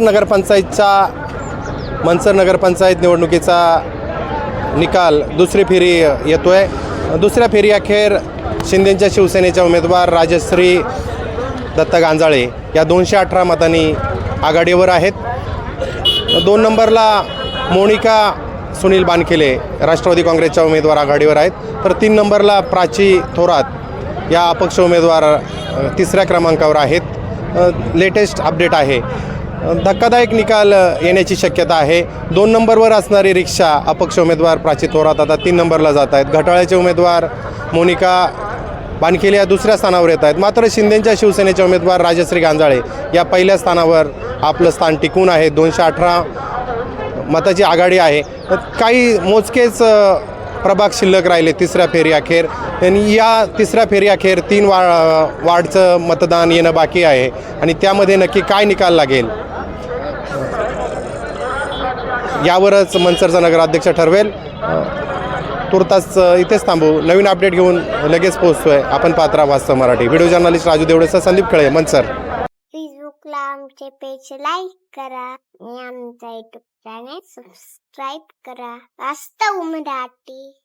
नगरपंचायतचा मनसर नगरपंचायत निवडणुकीचा निकाल दुसरी फेरी येतो आहे दुसऱ्या फेरी अखेर शिंदेच्या शिवसेनेच्या उमेदवार राजश्री दत्त गांजाळे या दोनशे अठरा मतांनी आघाडीवर आहेत. दोन नंबरला मोनिका सुनील बानखेले राष्ट्रवादी काँग्रेसच्या उमेदवार आघाडीवर आहेत. तर तीन नंबरला प्राची थोरात या अपक्ष उमेदवार तिसऱ्या क्रमांकावर आहेत. लेटेस्ट अपडेट आहे. धक्कादायक निकाल येण्याची शक्यता आहे. दोन नंबरवर असणारी रिक्षा अपक्ष उमेदवार प्राची थोरात आता तीन नंबरला जात आहेत. घटाळ्याचे उमेदवार मोनिका बानखेल या दुसऱ्या स्थानावर येत आहेत. मात्र शिंदेच्या शिवसेनेचे उमेदवार राजश्री गांजाळे या पहिल्या स्थानावर आपलं स्थान टिकून आहे. दोनशे अठरा मताची आघाडी आहे. काही मोजकेच प्रभाग शिल्लक राहिले तिसऱ्या फेरी अखेर. आणि या तिसऱ्या फेरी अखेर तीन वा वार्डचं मतदान येणं बाकी आहे. आणि त्यामध्ये नक्की काय निकाल लागेल? यावरच मनसरचा नगराध्यक्ष ठरवेल. तुर्तास इथेच थांबू. नवीन अपडेट घेऊन लगेच पोहोचतोय. आपण पात्रा वास्तव मराठी. व्हिडिओ जर्नलिस्ट राजू देवडेचा संदीप खळे मनसर. फेसबुकला आमचे पेज लाईक करा आणि आमचा युट्यूब चॅनेल सबस्क्राईब करा. वास्तव मराठी.